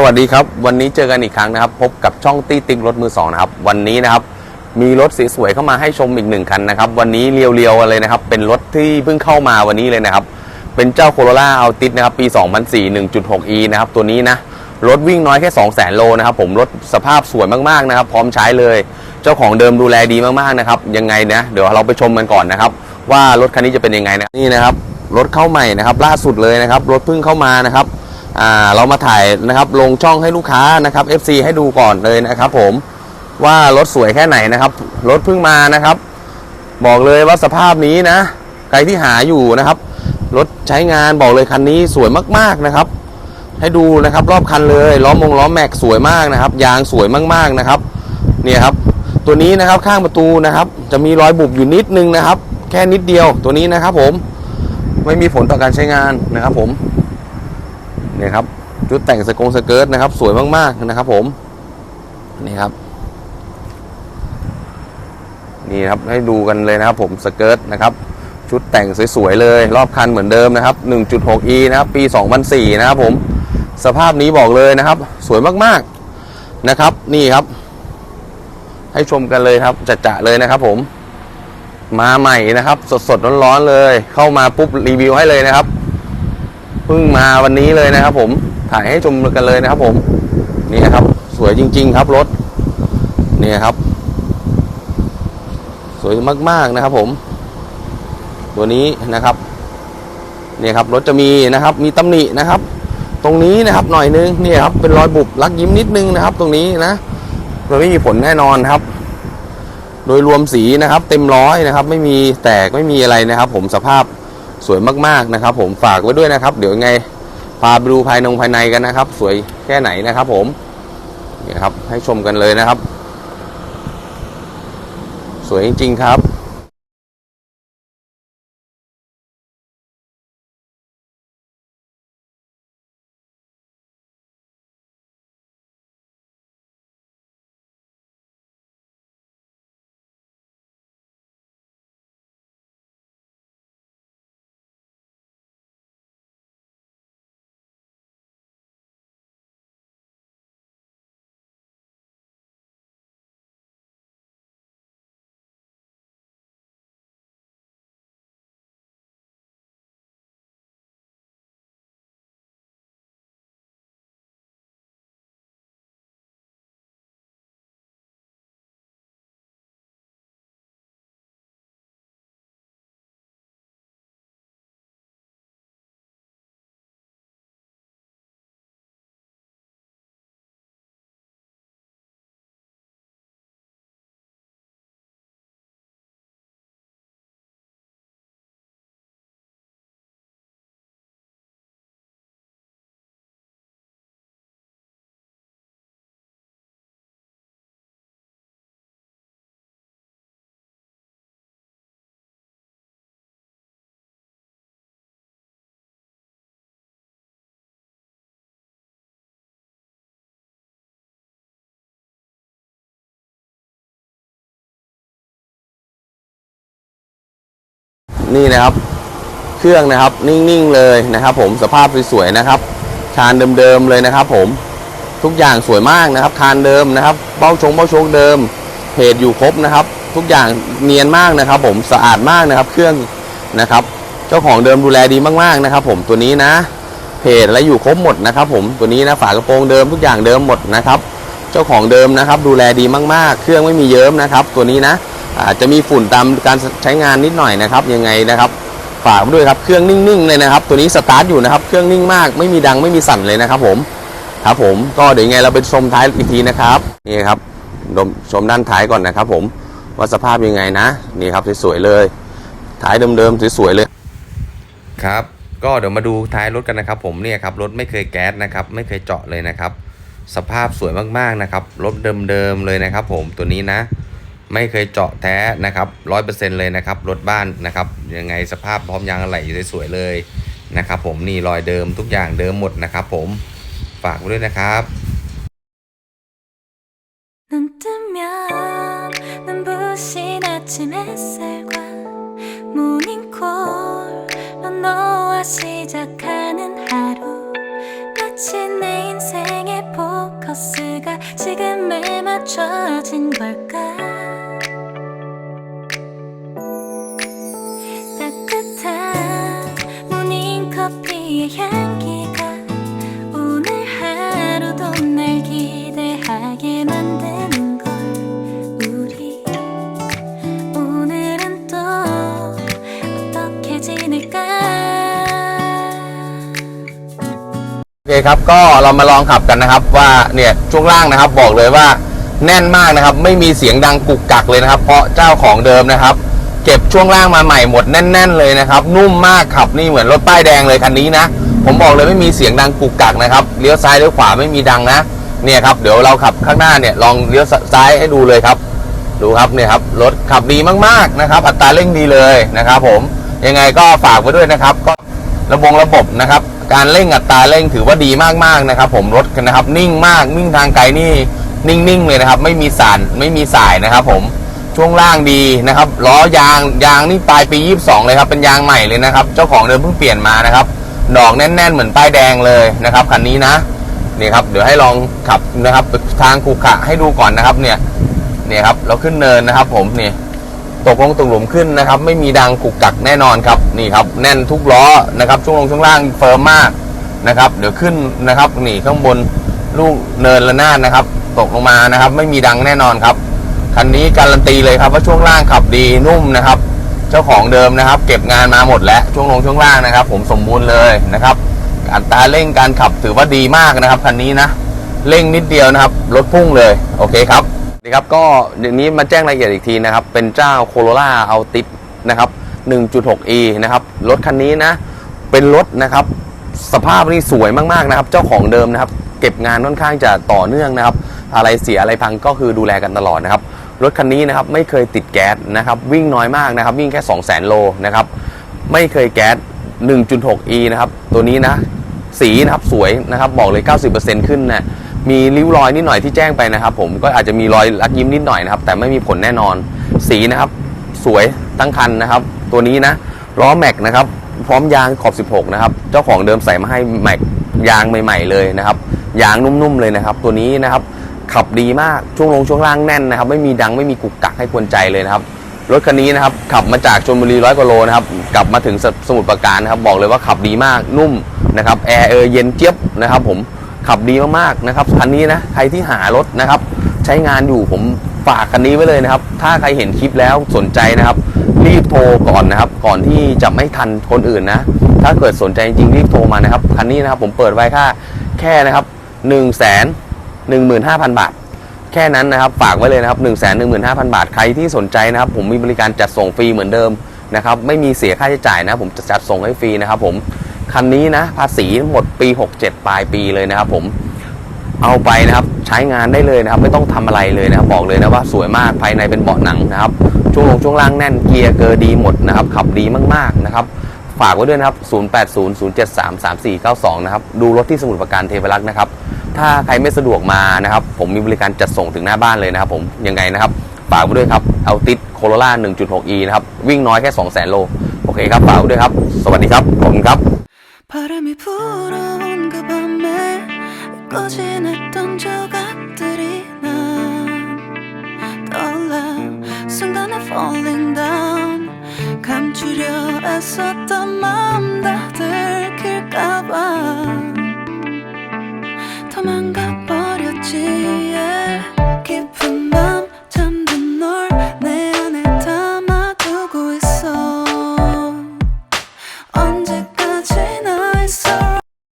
สวัสดีครับ วันนี้เจอกันอีกครั้งนะครับ พบกับช่องตี้ติ๊กรถมือสองนะครับ วันนี้นะครับ มีรถสวยๆเข้ามาให้ชมอีกหนึ่งคันนะครับ วันนี้เรียวๆเลยนะครับ เป็นรถที่เพิ่งเข้ามาวันนี้เลยนะครับ เป็นเจ้าโคโรล่าอัลติสนะครับ ปี 2004 1.6e นะครับ ตัวนี้นะ รถวิ่งน้อยแค่ 200,000 โลนะครับ ผม รถสภาพสวยมากๆนะครับ พร้อมใช้เลย เจ้าของเดิมดูแลดีมากๆนะครับ ยังไงนะ เดี๋ยวเราไปชมกันก่อนนะครับ ว่ารถคันนี้จะเป็นยังไงนะ นี่นะครับ รถเข้าใหม่นะครับ ล่าสุดเลยนะครับ รถเพิ่งเข้ามานะครับ อ่าเรามาถ่ายนะครับลงช่องให้ลูกค้านะครับ FC ให้ดูก่อนเลยนะครับผมว่ารถสวยแค่ไหนนะครับ รถเพิ่งมานะครับ บอกเลยว่าสภาพนี้นะ ใครที่หาอยู่นะครับ รถใช้งานบอกเลยคันนี้สวยมากๆนะครับ ให้ดูนะครับรอบคันเลยล้อมงล้อมแม็กสวยมากนะครับ ยางสวยมากๆนะครับ เนี่ยครับ ตัวนี้นะครับข้างประตูนะครับ จะมีรอยบุบอยู่นิดนึงนะครับ แค่นิดเดียวตัวนี้นะครับผมไม่มีผลต่อการใช้งานนะครับผม เนี่ยครับชุดแต่งสกงสเกิร์ตนะครับ สวยมากๆนะครับ ผมนี่ครับ นี่ครับให้ดูกันเลยนะครับ ผมสเกิร์ตนะครับ ชุดแต่งสวยๆเลย รอบคันเหมือนเดิมนะครับ 1.6e นะครับปี 2004 นะครับ ผม สภาพนี้บอกเลยนะครับ สวยมากๆนะครับ นี่ครับ ให้ชมกันเลยครับจะๆเลยนะครับ ผมมาใหม่นะครับ สดๆร้อนๆเลย เข้ามาปุ๊บรีวิวให้เลยนะครับ เพิ่งมาวันนี้เลยนะครับ ผมถ่ายให้ชมกันเลยนะครับ ผมนี่ครับ สวยจริง ๆ ครับรถนี่ครับ สวยมากๆนะครับ ผม ตัวนี้นะครับเนี่ยครับรถจะมีนะครับ มีตำหนินะครับ ตรงนี้นะครับหน่อยนึงนี่ครับ เป็นรอยบุบลักยิ้มนิดนึงนะครับ ตรงนี้นะมันไม่มีผลแน่นอนครับ โดยรวมสีนะครับ เต็มร้อยนะครับ ไม่มีแตกไม่มีอะไรนะครับ ผมสภาพ สวยมากๆนะครับ ผมฝากไว้ด้วยนะครับ เดี๋ยวไงพาไปดูภายในภายในกันนะครับ สวยแค่ไหนนะครับ ผมนี่ครับให้ชมกันเลยนะครับ สวยจริงๆครับ นี่นะครับ เครื่องนะครับนิ่งๆเลยนะครับ ผมสภาพสวยๆนะครับคานเดิมๆเลยนะครับ ผมทุกอย่างสวยมากนะครับคานเดิมนะครับ เบ้าชงเบ้าชงเดิมเพจอยู่ครบนะครับ ทุกอย่างเนียนมากนะครับ ผมสะอาดมากนะครับ เครื่องนะครับ เจ้าของเดิมดูแลดีมากๆนะครับ ผมตัวนี้นะเพจและอยู่ครบหมดนะครับ ผมตัวนี้นะฝากระโปรงเดิมทุกอย่างเดิมหมดนะครับ เจ้าของเดิมนะครับ ดูแลดีมากๆ เครื่องไม่มีเยิ้มนะครับ ตัวนี้นะ อาจจะมีฝุ่นตามการใช้งานนิดหน่อยนะครับ ยังไงนะครับ ฝากด้วยครับเครื่องนิ่งๆเลยนะครับ ตัวนี้สตาร์ทอยู่นะครับ เครื่องนิ่งมากไม่มีดังไม่มีสั่นเลยนะครับ ผมครับผมก็เดี๋ยวยังไงเราไปชมท้ายอีกทีนะครับนี่ครับชมชมด้านท้ายก่อนนะครับ ผมว่าสภาพยังไงนะนี่ครับสวยๆเลยท้ายเดิมๆสวยๆเลยครับ ก็เดี๋ยวมาดูท้ายรถกันนะครับ ผมเนี่ยครับรถไม่เคยแก๊สนะครับ ไม่เคยเจาะเลยนะครับ สภาพสวยมากๆนะครับรถเดิมๆเลยนะครับ ผมตัวนี้นะ ไม่เคยเจาะแท้นะครับร้อยเปอร์เซ็นเลยนะครับรถบ้านนะครับยังไงสภาพพร้อมยางอะไหล่สวยๆเลยนะครับ ผมนี่รอยเดิมทุกอย่างเดิมหมดนะครับ ผมฝากไว้ด้วยนะครับ 눈 뜨면 눈부신 아침 햇살 향기가 오늘 하루도 날 기대하게 만드는 걸 우리 오늘은 또 어떻게 지낼까 โอเคครับก็เรามาลองขับกันนะครับว่าเนี่ยช่วงล่างนะครับบอกเลยว่าแน่นมากนะครับ ไม่มีเสียงดังกุกกักเลยนะครับ เพราะเจ้าของเดิมนะครับ เก็บช่วงล่างมาใหม่หมดแน่น ๆ เลยนะครับ นุ่มมากขับนี่เหมือนรถป้ายแดงเลยคันนี้นะ ผมบอกเลยไม่มีเสียงดังกุกกักนะครับเลี้ยวซ้ายเลี้ยวขวาไม่มีดังนะเนี่ยครับเดี๋ยวเราขับข้างหน้าเนี่ยลองเลี้ยวซ้ายให้ดูเลยครับ ดูครับเนี่ยครับรถขับดีมากๆนะครับอัตราเร่งดีเลยนะครับผมยังไงก็ฝากไว้ด้วยนะครับ ก็ระบบระบบนะครับ การเร่งอัตราเร่งถือว่าดีมากๆนะครับ ผมรถนะครับนิ่งมากนิ่งทางไกลนี่นิ่งๆเลยนะครับ ไม่มีสารไม่มีสายนะครับ ผม ช่วงล่างดีนะครับล้อยางยางนี่ปลายปี 22 เลยครับเป็นยางใหม่เลยนะครับ เจ้าของเดิมเพิ่งเปลี่ยนมานะครับดอกแน่น ๆ เหมือนป้ายแดงเลยนะครับคันนี้นะนี่ครับเดี๋ยวให้ลองขับนะครับทางขรุขระให้ดูก่อนนะครับเนี่ยเนี่ยครับเราขึ้นเนินนะครับ ผมนี่ตกลงตกหลุมขึ้นนะครับ ไม่มีดังกุกกักแน่นอนครับนี่ครับแน่นทุกล้อนะครับช่วงลงช่วงล่างเฟิร์มมากนะครับ เดี๋ยวขึ้นนะครับนี่ข้างบนลูกเนินระนาดนะครับ ตกลงมานะครับ ไม่มีดังแน่นอนครับ คันนี้การันตีเลยครับว่าช่วงล่างขับดีนุ่มนะครับ เจ้าของเดิมนะครับ เก็บงานมาหมดแล้วช่วงลงช่วงล่างนะครับ ผมสมบูรณ์เลยนะครับอัตราเร่งการขับถือว่าดีมากนะครับคันนี้นะเร่งนิดเดียวนะครับรถพุ่งเลยโอเคครับนี่ครับก็อย่างนี้มาแจ้งรายละเอียดอีกทีนะครับ เป็นเจ้า Corolla Altis นะครับ 1.6e นะครับรถคันนี้นะ เป็นรถนะครับ สภาพนี่สวยมากๆนะครับ เจ้าของเดิมนะครับ เก็บงานค่อนข้างจะต่อเนื่องนะครับ อะไรเสียอะไรพังก็คือดูแลกันตลอดนะครับ รถคันนี้นะครับไม่เคยติดแก๊สนะครับวิ่งน้อยมากนะครับวิ่งแค่2 0 0 0 0 0โลนะครับไม่เคยแก๊ส 1.6e นะครับตัวนี้นะสีนะครับสวยนะครับบอกเลย 90%ขึ้นนะมีริ้วรอยนิดหน่อยที่แจ้งไปนะครับ ผมก็อาจจะมีรอยรักยิ้มนิดหน่อยนะครับแต่ไม่มีผลแน่นอน สีนะครับสวยทั้งคันนะครับ ตัวนี้นะล้อแม็กนะครับพร้อมยางขอบ 16 นะครับ เจ้าของเดิมใส่มาให้แม็กยางใหม่ ๆ เลยนะครับ ยางนุ่มๆเลยนะครับ ตัวนี้นะครับ ขับดีมากช่วงลงช่วงล่างแน่นนะครับ ไม่มีดังไม่มีกุกกักให้กวนใจเลยนะครับรถคันนี้นะครับขับมาจากชลบุรีร้อยกว่าโลนะครับกลับมาถึงสสมุทรปราการนะครับ บอกเลยว่าขับดีมากนุ่มนะครับแอร์เออเย็นเจี๊ยบนะครับ ผมขับดีมากๆนะครับคันนี้นะใครที่หารถนะครับ ใช้งานอยู่ผมฝากคันนี้ไว้เลยนะครับ ถ้าใครเห็นคลิปแล้วสนใจนะครับ รีบโทรก่อนนะครับ ก่อนที่จะไม่ทันคนอื่นนะ ถ้าเกิดสนใจจริงๆรีบโทรมานะครับคันนี้นะครับผมเปิดไว้ค่าแค่นะครับ1นึ่งแสน หนึ่งหมื่นห้าพันบาท แค่นั้นนะครับฝากไว้เลยนะครับ1นึ่งแสนหนึ่งหมื่นห้าพันบาท ใครที่สนใจนะครับ ผมมีบริการจัดส่งฟรีเหมือนเดิมนะครับไม่มีเสียค่าใช้จ่ายนะผมจะจัดส่งให้ฟรีนะครับผมคันนี้นะภาษีหมดปี 67 ปลายปีเลยนะครับผมเอาไปนะครับใช้งานได้เลยนะครับ ไม่ต้องทำอะไรเลยนะครับ บอกเลยนะว่าสวยมากภายในเป็นเบาะหนังนะครับ ช่วงลงช่วงล่างแน่นเกียร์เกอร์ดีหมดนะครับ ขับดีมากๆนะครับ ฝากไว้ด้วยนะครับ 0800733492 นะครับ ดูรถที่สมุทรปราการเทพรักษ์นะครับ ถ้าใครไม่สะดวกมานะครับ ผมมีบริการจัดส่งถึงหน้าบ้านเลยนะครับ ผมยังไงนะครับฝากไว้ด้วยครับเอาติดโคโรล่า 1.6e นะครับ วิ่งน้อยแค่ 200,000 โล โอเคครับ ฝากไว้ด้วยครับ สวัสดีครับ ขอบคุณครับ 바람이 불어온 그 밤에 잊고지던조각들이 난 떠올라 순간에 falling down 감추려 애썼던 마음 다들